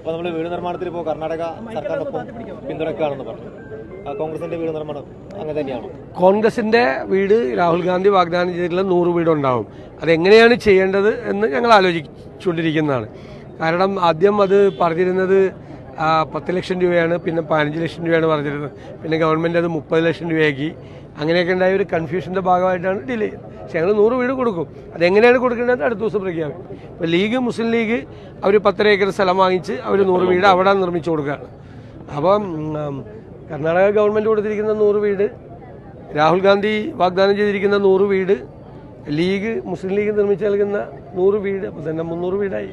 അപ്പോൾ നമ്മൾ വീട് നിർമ്മാണത്തിൽ ഇപ്പോൾ കർണാടക സർക്കാരിനൊപ്പം പിന്തുണക്കുകയാണെന്ന് പറഞ്ഞു. ആ, കോൺഗ്രസിന്റെ വീട് നിർമ്മാണം അങ്ങനെ തന്നെയാണ്? കോൺഗ്രസിന്റെ വീട് രാഹുൽ ഗാന്ധി വാഗ്ദാനം ചെയ്തിട്ടുള്ള നൂറ് വീടുണ്ടാവും. അതെങ്ങനെയാണ് ചെയ്യേണ്ടത് എന്ന് ഞങ്ങൾ ആലോചിച്ചുകൊണ്ടിരിക്കുന്നതാണ്. കാരണം ആദ്യം അത് പറഞ്ഞിരുന്നത് പത്ത് ലക്ഷം രൂപയാണ് പിന്നെ പതിനഞ്ച് ലക്ഷം രൂപയാണ് പറഞ്ഞിരുന്നത്. പിന്നെ ഗവൺമെന്റ് അത് മുപ്പത് ലക്ഷം രൂപയാക്കി. അങ്ങനെയൊക്കെ ഉണ്ടായ ഒരു കൺഫ്യൂഷന്റെ ഭാഗമായിട്ടാണ് ഡിലേ ചെയ്തത് പക്ഷേ ഞങ്ങൾ നൂറ് വീട് കൊടുക്കും. അതെങ്ങനെയാണ് കൊടുക്കേണ്ടത്? അടുത്ത ദിവസം പ്രഖ്യാപിക്കും. ഇപ്പോൾ ലീഗ് മുസ്ലിം ലീഗ് അവർ പത്തര ഏക്കർ സ്ഥലം വാങ്ങിച്ച് അവർ നൂറ് വീട് അവിടെ നിർമ്മിച്ചു കൊടുക്കുകയാണ്. അപ്പം കർണാടക ഗവൺമെന്റ് കൊടുത്തിരിക്കുന്ന നൂറ് വീട് രാഹുൽ ഗാന്ധി വാഗ്ദാനം ചെയ്തിരിക്കുന്ന നൂറ് വീട് ലീഗ് മുസ്ലിം ലീഗ് നിർമ്മിച്ച് നൽകുന്ന നൂറ് വീട് അപ്പോൾ തന്നെ മുന്നൂറ് വീടായി.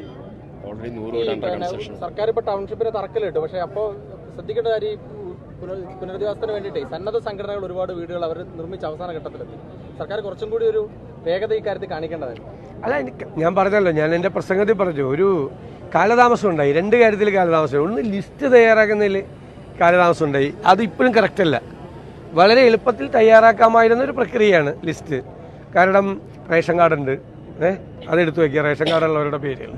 ഓൾറെഡി നൂറ് സർക്കാർ ഇപ്പൊ ടൗൺഷിപ്പിന് തറക്കല്ലിട്ടു. പക്ഷെ അപ്പോ ശ്രദ്ധിക്കേണ്ട കാര്യം പുനരധിവാസത്തിന് വേണ്ടിയിട്ട് സന്നദ്ധ സംഘടനകൾ ഒരുപാട് വീടുകൾ അവർ നിർമ്മിച്ച അവസാന ഘട്ടത്തിലെത്തി. സർക്കാർ കുറച്ചും കൂടി ഒരു വേഗത ഈ കാര്യത്തിൽ കാണിക്കേണ്ടതായിരുന്നു അല്ല ഞാൻ പറഞ്ഞല്ലോ ഞാൻ എന്റെ പ്രസംഗത്തിൽ പറഞ്ഞു ഒരു കാലതാമസം ഉണ്ടായി രണ്ട് കാര്യത്തിൽ കാലതാമസം ഒന്ന് ലിസ്റ്റ് തയ്യാറാക്കുന്നതിൽ കാലതാമസം ഉണ്ടായി അത് ഇപ്പോഴും കറക്റ്റ് അല്ല. വളരെ എളുപ്പത്തിൽ തയ്യാറാക്കാമായിരുന്ന ഒരു പ്രക്രിയയാണ് ലിസ്റ്റ്. കാരണം റേഷൻ കാർഡുണ്ട് ഏഹ് അതെടുത്ത് വയ്ക്കുക റേഷൻ കാർഡുള്ളവരുടെ പേരുകൾ.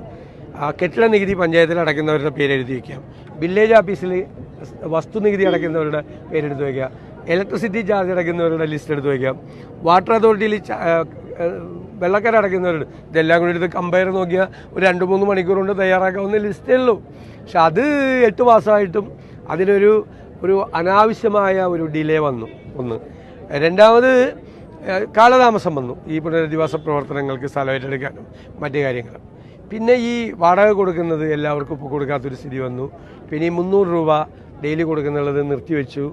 കെട്ടിട നികുതി പഞ്ചായത്തിൽ അടയ്ക്കുന്നവരുടെ പേര് എഴുതി വയ്ക്കാം വില്ലേജ് ഓഫീസിൽ വസ്തുനികുതി അടയ്ക്കുന്നവരുടെ പേരെടുത്ത് വയ്ക്കുക ഇലക്ട്രിസിറ്റി ചാർജ് അടയ്ക്കുന്നവരുടെ ലിസ്റ്റ് എടുത്ത് വയ്ക്കാം വാട്ടർ അതോറിറ്റിയിൽ വെള്ളക്കര അടയ്ക്കുന്നവരുണ്ട് ഇതെല്ലാം കൂടി എടുത്ത് കമ്പയർ നോക്കിയാൽ ഒരു രണ്ട് മൂന്ന് മണിക്കൂർ കൊണ്ട് തയ്യാറാക്കാവുന്ന ലിസ്റ്റേ ഉള്ളൂ. പക്ഷെ അത് എട്ട് മാസമായിട്ടും അതിനൊരു ഒരു അനാവശ്യമായ ഒരു ഡിലേ വന്നു. ഒന്ന്. രണ്ടാമത് കാലതാമസം വന്നു. ഈ പുനരധിവാസ പ്രവർത്തനങ്ങൾക്ക് സ്ഥലം ഏറ്റെടുക്കാനും മറ്റു കാര്യങ്ങളും. പിന്നെ ഈ വാടക കൊടുക്കുന്നത് എല്ലാവർക്കും ഇപ്പോൾ കൊടുക്കാത്തൊരു സ്ഥിതി വന്നു. പിന്നെ ഈ മുന്നൂറ് രൂപ ഡെയിലി കൊടുക്കുന്നുള്ളത് നിർത്തിവെച്ചു.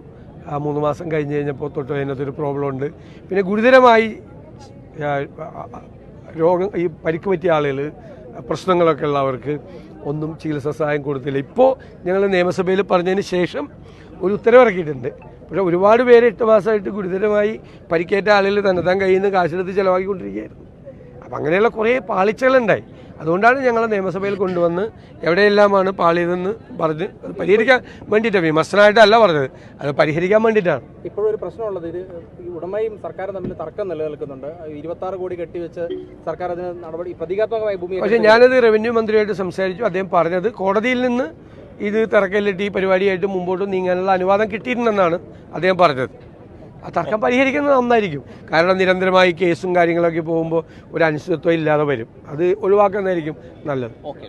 ആ മൂന്ന് മാസം കഴിഞ്ഞ് കഴിഞ്ഞപ്പോൾ തൊട്ട് അതിനകത്തൊരു പ്രോബ്ലം ഉണ്ട്. പിന്നെ ഗുരുതരമായി രോഗം ഈ പരിക്ക് പറ്റിയ ആളുകൾ പ്രശ്നങ്ങളൊക്കെ ഉള്ളവർക്ക് ഒന്നും ചികിത്സാ സഹായം കൊടുത്തില്ല. ഇപ്പോൾ ഞങ്ങൾ നിയമസഭയിൽ പറഞ്ഞതിന് ശേഷം ഒരു ഉത്തരവിറക്കിയിട്ടുണ്ട് പക്ഷേ ഒരുപാട് പേര് എട്ട് മാസമായിട്ട് ഗുരുതരമായി പരിക്കേറ്റ ആളുകൾ തന്നെത്താൻ കയ്യിൽ നിന്ന് കാശെടുത്ത് ചിലവാക്കിക്കൊണ്ടിരിക്കുകയായിരുന്നു. അപ്പം അങ്ങനെയുള്ള കുറേ പാളിച്ചകളുണ്ടായി. അതുകൊണ്ടാണ് ഞങ്ങൾ നിയമസഭയിൽ കൊണ്ടുവന്ന് എവിടെയെല്ലാമാണ് പാളിയതെന്ന് പറഞ്ഞ് അത് പരിഹരിക്കാൻ വേണ്ടിയിട്ടാണ് വിമർശനമായിട്ടല്ല പറഞ്ഞത്. അത് പരിഹരിക്കാൻ വേണ്ടിയിട്ടാണ്. ഇപ്പോഴൊരു പ്രശ്നമുള്ളത്. ഇത് ഉടമയും സർക്കാരും തമ്മിൽ തർക്കം നിലനിൽക്കുന്നുണ്ട്. ഇരുപത്തി ആറ് കോടി കെട്ടിവെച്ച് സർക്കാർ അതിന് നടപടി പ്രതീകാത്മകമായി ഭൂമി പക്ഷേ ഞാനത് റവന്യൂ മന്ത്രിയായിട്ട് സംസാരിച്ചു. അദ്ദേഹം പറഞ്ഞത് കോടതിയിൽ നിന്ന് ഇത് തിരക്കല്ലിട്ട് ഈ പരിപാടിയായിട്ട് മുമ്പോട്ട് നീങ്ങാനുള്ള അനുവാദം കിട്ടിയിട്ടുണ്ടെന്നാണ് അദ്ദേഹം പറഞ്ഞത്. തർക്കം പരിഹരിക്കുന്നത് നന്നായിരിക്കും. കാരണം നിരന്തരമായി കേസും കാര്യങ്ങളൊക്കെ പോകുമ്പോൾ ഒരു അനിശ്ചിതത്വം ഇല്ലാതെ വരും. അത് ഒഴിവാക്കുന്നതായിരിക്കും നല്ലത്. ഓക്കെ